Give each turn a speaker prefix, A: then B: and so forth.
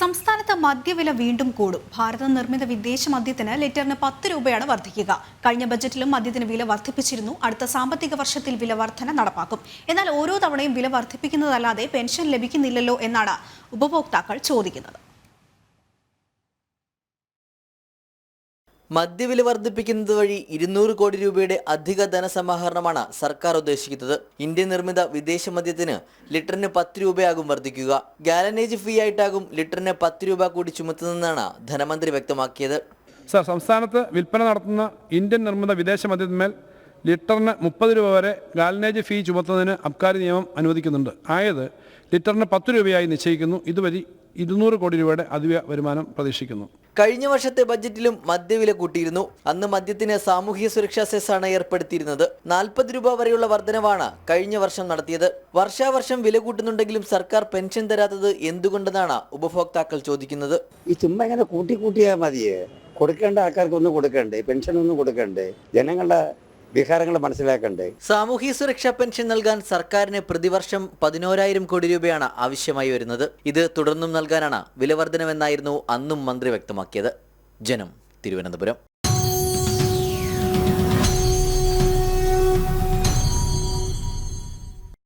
A: സംസ്ഥാനത്ത് മദ്യവില വീണ്ടും കൂടും. ഭാരത നിർമ്മിത വിദേശ മദ്യത്തിന് ലിറ്ററിന് പത്ത് രൂപയാണ് വർദ്ധിക്കുക. കഴിഞ്ഞ ബജറ്റിലും മദ്യത്തിന് വില വർദ്ധിപ്പിച്ചിരുന്നു. അടുത്ത സാമ്പത്തിക വർഷത്തിൽ വില വർധന നടപ്പാക്കും. എന്നാൽ ഓരോ തവണയും വില വർദ്ധിപ്പിക്കുന്നതല്ലാതെ പെൻഷൻ ലഭിക്കുന്നില്ലല്ലോ എന്നാണ് ഉപഭോക്താക്കൾ ചോദിക്കുന്നത്.
B: മദ്യവില വർദ്ധിപ്പിക്കുന്നത് വഴി ഇരുന്നൂറ് കോടി രൂപയുടെ അധിക ധനസമാഹരണമാണ് സർക്കാർ ഉദ്ദേശിക്കുന്നത്. ഇന്ത്യൻ നിർമ്മിത വിദേശ മദ്യത്തിന് ലിറ്ററിന് പത്ത് രൂപയാകും വർദ്ധിക്കുക. ഗാലനേജ് ഫീ ആയിട്ടാകും ലിറ്ററിന് പത്ത് രൂപ കൂടി ചുമത്തുന്നതെന്നാണ് ധനമന്ത്രി വ്യക്തമാക്കിയത്.
C: സർ സംസ്ഥാനത്ത് വിൽപ്പന നടത്തുന്ന ഇന്ത്യൻ നിർമ്മിത വിദേശ മദ്യത്തിന്മേൽ ലിറ്ററിന് മുപ്പത് രൂപ വരെ ഗാലനേജ് ഫീ ചുമത്തുന്നതിന് അബ്കാരി നിയമം അനുവദിക്കുന്നുണ്ട്. ആയത് ലിറ്ററിന് പത്ത് രൂപയായി നിശ്ചയിക്കുന്നു. ഇതുവഴി ഇരുന്നൂറ് കോടി രൂപയുടെ അധിക വരുമാനം പ്രതീക്ഷിക്കുന്നു.
B: കഴിഞ്ഞ വർഷത്തെ ബജറ്റിലും മദ്യവില കൂട്ടിയിരുന്നു. അന്ന് മദ്യത്തിന് സാമൂഹ്യ സുരക്ഷാ സെസ്സാണ് ഏർപ്പെടുത്തിയിരുന്നത്. നാൽപ്പത് രൂപ വരെയുള്ള വർധനവാണ് കഴിഞ്ഞ വർഷം നടത്തിയത്. വർഷാവർഷം വില കൂട്ടുന്നുണ്ടെങ്കിലും സർക്കാർ പെൻഷൻ തരാത്തത് എന്തുകൊണ്ടെന്നാണ് ഉപഭോക്താക്കൾ ചോദിക്കുന്നത്.
D: ഈ ചുമ്മാ ഇങ്ങനെ കൂട്ടി കൂട്ടിയാൽ മതിയേ. കൊടുക്കേണ്ട ആൾക്കാർക്ക് ഒന്നും കൊടുക്കണ്ടേ? പെൻഷൻ ഒന്നും കൊടുക്കണ്ടേ? ജനങ്ങളുടെ വികാരങ്ങൾ മനസ്സിലാക്കണ്ടേ?
B: സാമൂഹ്യ സുരക്ഷാ പെൻഷൻ നൽകാൻ സർക്കാരിന് പ്രതിവർഷം പതിനോരായിരം കോടി രൂപയാണ് ആവശ്യമായി വരുന്നത്. ഇത് തുടർന്നും നൽകാനാണ് വിലവർധനമെന്നായിരുന്നു അന്നും മന്ത്രി വ്യക്തമാക്കിയത്. ജനം തിരുവനന്തപുരം.